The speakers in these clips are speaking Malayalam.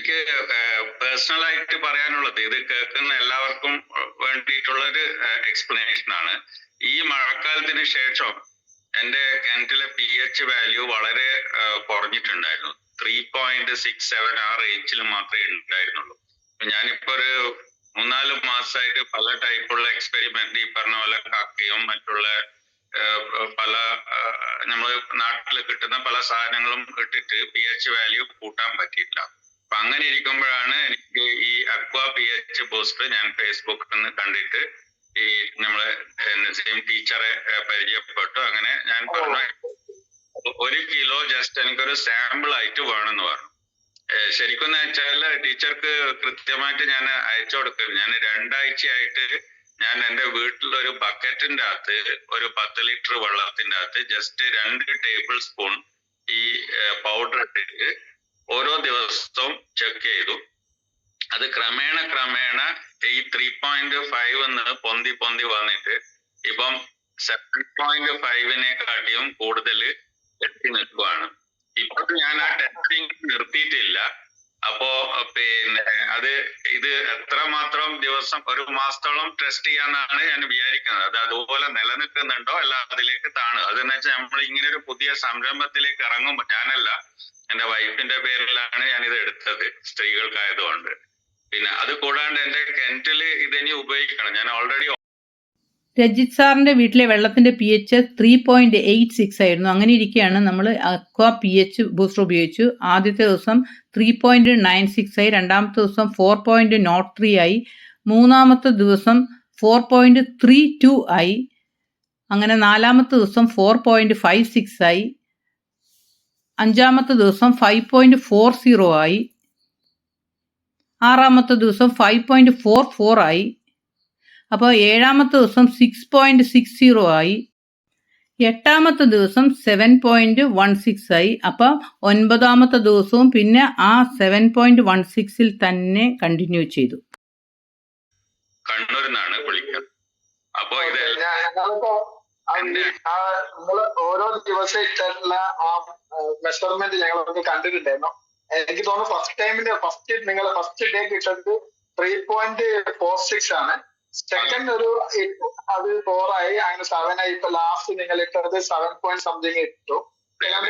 എനിക്ക് പേഴ്സണൽ ആയിട്ട് പറയാനുള്ളത് ഇത് കേൾക്കുന്ന എല്ലാവർക്കും വേണ്ടിയിട്ടുള്ള ഒരു എക്സ്പ്ലനേഷൻ ആണ് ഈ മഴക്കാലത്തിന് ശേഷം എന്റെ കിണറ്റിലെ പി എച്ച് വാല്യൂ വളരെ കുറഞ്ഞിട്ടുണ്ടായിരുന്നു. ത്രീ പോയിന്റ് സിക്സ് സെവൻ ആ റേഞ്ചിൽ മാത്രമേ ഉണ്ടായിരുന്നുള്ളൂ. ഞാനിപ്പോ ഒരു മൂന്നാൽ മാസമായിട്ട് പല ടൈപ്പുള്ള എക്സ്പെരിമെന്റ് ഈ പറഞ്ഞ പോലെ കക്കയും മറ്റുള്ള പല നമ്മൾ നാട്ടിൽ കിട്ടുന്ന പല സാധനങ്ങളും ഇട്ടിട്ട് പി എച്ച് വാല്യൂ കൂട്ടാൻ പറ്റിയില്ല അപ്പൊ അങ്ങനെ ഇരിക്കുമ്പോഴാണ് എനിക്ക് ഈ അക്വ പി എച്ച് ബൂസ്റ്റർ ഞാൻ ഫേസ്ബുക്കിൽ നിന്ന് കണ്ടിട്ട് ഈ നമ്മളെ നസീം ടീച്ചറെ പരിചയപ്പെട്ടു. അങ്ങനെ ഞാൻ പറഞ്ഞു ഒരു കിലോ ജസ്റ്റ് എനിക്കൊരു സാമ്പിൾ ആയിട്ട് വേണമെന്ന് പറഞ്ഞു. ശരിക്കും എന്ന് വെച്ചാൽ ടീച്ചർക്ക് കൃത്യമായിട്ട് ഞാൻ അയച്ചു കൊടുക്കും. ഞാൻ രണ്ടാഴ്ചയായിട്ട് ഞാൻ എന്റെ വീട്ടിൽ ഒരു ബക്കറ്റിന്റെ അകത്ത് ഒരു പത്ത് ലിറ്റർ വെള്ളത്തിന്റെ അകത്ത് ജസ്റ്റ് രണ്ട് ടേബിൾ സ്പൂൺ ഈ പൗഡർ ഇട്ടിട്ട് ഓരോ ദിവസവും ചെക്ക് ചെയ്തു. അത് ക്രമേണ ക്രമേണ ഈ ത്രീ പോയിന്റ് ഫൈവ് എന്ന് പൊന്തി പൊന്തി വന്നിട്ട് ഇപ്പം സെവൻ പോയിന്റ് ഫൈവിനെ കാട്ടിയും കൂടുതൽ എത്തി നിൽക്കുവാണ്. ഇപ്പോൾ ഞാൻ ആ ടെസ്റ്റിംഗ് നിർത്തിയിട്ടില്ല. അപ്പോ പിന്നെ അത് ഇത് എത്രമാത്രം ദിവസം ഒരു മാസത്തോളം ടെസ്റ്റ് ചെയ്യാന്നാണ് ഞാൻ വിചാരിക്കുന്നത്. അത് അതുപോലെ നിലനിൽക്കുന്നുണ്ടോ? അല്ല അതിലേക്ക് താണ് അതെന്ന് വെച്ചാൽ നമ്മൾ ഇങ്ങനെ ഒരു പുതിയ സംരംഭത്തിലേക്ക് ഇറങ്ങുമ്പോൾ ഞാനല്ല എന്റെ വൈഫിന്റെ പേരിലാണ് ഞാൻ ഇത് എടുത്തത് സ്ത്രീകൾക്കായതുകൊണ്ട്. പിന്നെ അത് കൂടാണ്ട് എന്റെ കിണറ്റിൽ ഇതിനി ഉപയോഗിക്കണം. ഞാൻ ഓൾറെഡി രജിത് സാറിന്റെ വീട്ടിലെ വെള്ളത്തിന്റെ P H three point eight six ആയിരുന്നു. അങ്ങനെ ഇരിക്കുകയാണ് നമ്മൾ അക്വ പി എച്ച് ബൂസ്റ്റർ ഉപയോഗിച്ചു. ആദ്യത്തെ ദിവസം ത്രീ പോയിന്റ് നയൻ സിക്സ് ആയി രണ്ടാമത്തെ ദിവസം ഫോർ പോയിന്റ് നോട്ട് ത്രീ ആയി മൂന്നാമത്തെ ദിവസം ഫോർ പോയിന്റ് ത്രീ ടു ആയി അങ്ങനെ നാലാമത്തെ ദിവസം ഫോർ പോയിന്റ് ഫൈവ് സിക്സ് ആയി അഞ്ചാമത്തെ ദിവസം ഫൈവ് പോയിന്റ് ഫോർ സീറോ ആയി ആറാമത്തെ ദിവസം ഫൈവ് പോയിന്റ് ഫോർ ഫോർ ആയി അപ്പോൾ ഏഴാമത്തെ ദിവസം സിക്സ് പോയിന്റ് സിക്സ് സീറോ ആയി. എട്ടാമത്തെ ദിവസം സെവൻ പോയിന്റ് വൺ സിക്സ് ആയി. അപ്പം ഒൻപതാമത്തെ ദിവസവും പിന്നെ ആ സെവൻ പോയിന്റ് വൺ സിക്സിൽ തന്നെ കണ്ടിന്യൂ ചെയ്തു. വിളിക്കുക അപ്പോ ഇത് നിങ്ങൾ ഓരോ ദിവസം ആ മെഷർമെന്റ് ഞങ്ങളൊക്കെ കണ്ടിട്ടുണ്ടായിരുന്നു. എനിക്ക് തോന്നുന്നു ഫസ്റ്റ് ടൈമിന്റെ ഫസ്റ്റ് നിങ്ങൾ ഫസ്റ്റ് ഡേ കിട്ടുന്നത് ത്രീ പോയിന്റ് ഫോർ സിക്സ് ആണ്. സെക്കൻഡ് ഒരു അത് ഫോറായി അങ്ങനെ സെവൻ ആയി. ഇപ്പൊ ലാസ്റ്റ് നിങ്ങൾ ഇട്ടത് സെവൻ പോയിന്റ് സംതിങ് ഇട്ടു.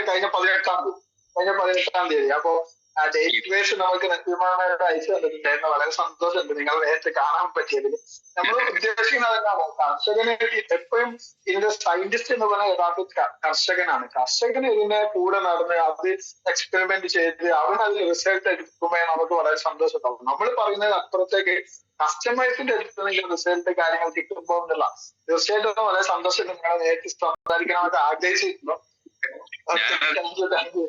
കഴിഞ്ഞ പതിനെട്ടാം തീയതി കഴിഞ്ഞ പതിനെട്ടാം തീയതി. അപ്പോ ഡേറ്റ് നമുക്ക് നന്ദിമാനായിട്ട് അയച്ചു തന്നിട്ടുണ്ടായിരുന്നു. വളരെ സന്തോഷമുണ്ട്. നിങ്ങൾ നേരത്തെ കാണാൻ പറ്റിയതിൽ നമ്മൾ ഉദ്ദേശിക്കുന്നത് എന്താണ് കർഷകന് എപ്പോഴും ഇതിന്റെ സയന്റിസ്റ്റ് എന്ന് പറഞ്ഞ യഥാർത്ഥ കർഷകനാണ്. കർഷകന് ഇതിന്റെ കൂടെ നടന്ന് അത് എക്സ്പെരിമെന്റ് ചെയ്ത് അവൻ അതിൽ റിസൾട്ട് എടുക്കുമ്പോൾ നമുക്ക് വളരെ സന്തോഷമുണ്ടാവും. നമ്മൾ പറയുന്നത് അപ്പുറത്തേക്ക് കസ്റ്റമേഴ്സിന്റെ അടുത്ത് റിസൾട്ട് കാര്യങ്ങൾ കിട്ടുമ്പോൾ എന്നുള്ള തീർച്ചയായിട്ടും വളരെ സന്തോഷം നിങ്ങളെ നേരിട്ട് സംസാരിക്കണമെന്ന് ആഗ്രഹിച്ചിട്ടുണ്ടോ താങ്ക് യു താങ്ക് യു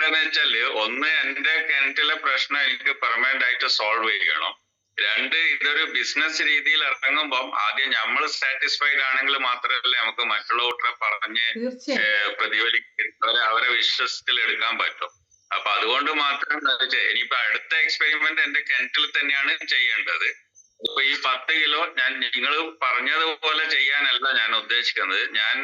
എന്താന്ന് വെച്ചാൽ ഒന്ന് എന്റെ കിണറ്റിലെ പ്രശ്നം എനിക്ക് പെർമനന്റ് ആയിട്ട് സോൾവ് ചെയ്യണം. രണ്ട് ഇതൊരു ബിസിനസ് രീതിയിൽ ഇറങ്ങുമ്പോൾ ആദ്യം നമ്മൾ സാറ്റിസ്ഫൈഡ് ആണെങ്കിൽ മാത്രമല്ലേ നമുക്ക് മറ്റുള്ളവരെ പറഞ്ഞ് പ്രതിഫലിക്കുന്നവരെ അവരെ വിശ്വസത്തിൽ എടുക്കാൻ പറ്റും. അപ്പൊ അതുകൊണ്ട് മാത്രം ഇനിയിപ്പോ അടുത്ത എക്സ്പെരിമെന്റ് എന്റെ കിണറ്റിൽ തന്നെയാണ് ചെയ്യേണ്ടത്. ഇപ്പൊ ഈ പത്ത് കിലോ ഞാൻ നിങ്ങൾ പറഞ്ഞതുപോലെ ചെയ്യാനല്ല ഞാൻ ഉദ്ദേശിക്കുന്നത്. ഞാൻ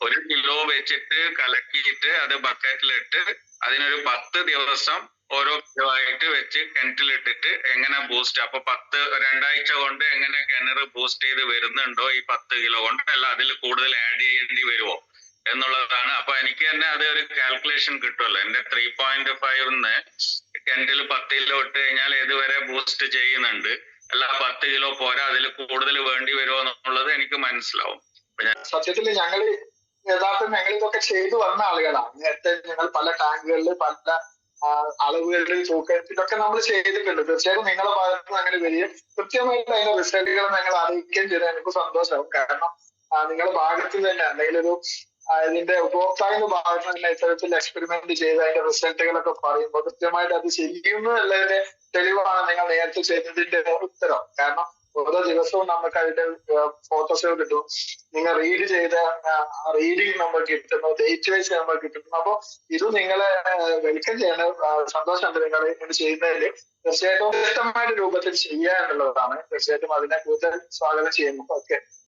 ഒരു കിലോ വെച്ചിട്ട് കലക്കിയിട്ട് അത് ബക്കറ്റിലിട്ട് അതിനൊരു പത്ത് ദിവസം ഓരോ കിലോ ആയിട്ട് വെച്ച് കിണറ്റിലിട്ടിട്ട് എങ്ങനെ ബൂസ്റ്റ് അപ്പൊ പത്ത് രണ്ടാഴ്ച കൊണ്ട് എങ്ങനെ കിണർ ബൂസ്റ്റ് ചെയ്ത് വരുന്നുണ്ടോ ഈ പത്ത് കിലോ കൊണ്ട്? അല്ല അതിൽ കൂടുതൽ ആഡ് ചെയ്യേണ്ടി വരുമോ എന്നുള്ളതാണ്. അപ്പൊ എനിക്ക് തന്നെ അത് ഒരു കാൽക്കുലേഷൻ കിട്ടുമല്ലോ. എന്റെ ത്രീ പോയിന്റ് ഫൈവ് കിണറ്റിൽ പത്ത് കിലോ ഇട്ട് കഴിഞ്ഞാൽ ഇതുവരെ ബൂസ്റ്റ് ചെയ്യുന്നുണ്ട്? അല്ല പത്ത് കിലോ പോരാ അതിൽ കൂടുതൽ വേണ്ടി വരുമോ എന്നുള്ളത് എനിക്ക് മനസ്സിലാവും. സത്യത്തിൽ ഞങ്ങൾ യഥാർത്ഥം ഞങ്ങൾ ഇതൊക്കെ ചെയ്തു വന്ന ആളുകളാണ്. നേരത്തെ ഞങ്ങൾ പല ടാങ്കുകളിൽ പല അളവുകളിൽ തൂക്കം ഇതൊക്കെ നമ്മൾ ചെയ്തിട്ടുണ്ട്. തീർച്ചയായും നിങ്ങളുടെ ഭാഗത്ത് നിന്ന് അങ്ങനെ വരികയും കൃത്യമായിട്ട് അതിന്റെ റിസൾട്ടുകൾ ഞങ്ങൾ അറിയിക്കുകയും ചെയ്താൽ എനിക്ക് സന്തോഷമാവും. കാരണം നിങ്ങളുടെ ഭാഗത്ത് തന്നെ അല്ലെങ്കിൽ ഒരു ഇതിന്റെ ഉപഭോക്താവിന്റെ ഭാഗത്ത് തന്നെ ഇത്തരത്തിൽ എക്സ്പെരിമെന്റ് ചെയ്ത് അതിന്റെ റിസൾട്ടുകളൊക്കെ പറയുമ്പോൾ കൃത്യമായിട്ട് അത് ചെയ്യുന്നു എന്നുള്ളതിന്റെ തെളിവാണ് നിങ്ങൾ നേരത്തെ ചെയ്തതിന്റെ ഉത്തരം. കാരണം ഓരോ ദിവസവും നമുക്ക് അതിന്റെ ഫോട്ടോസ് കിട്ടും. നിങ്ങൾ റീഡ് ചെയ്ത റീഡിങ് നമുക്ക് കിട്ടുന്നു ഡേറ്റ് വൈസ് നമുക്ക് കിട്ടുന്നു. അപ്പൊ ഇത് നിങ്ങളെ വെൽക്കം ചെയ്യാണ്. സന്തോഷമുണ്ട് നിങ്ങൾ ഇത് ചെയ്യുന്നതിൽ തീർച്ചയായിട്ടും വ്യക്തമായിട്ട് രൂപത്തിൽ ചെയ്യുക എന്നുള്ളതാണ് തീർച്ചയായിട്ടും അതിനെ കൂടുതൽ സ്വാഗതം ചെയ്യുന്നു. ഓക്കെ.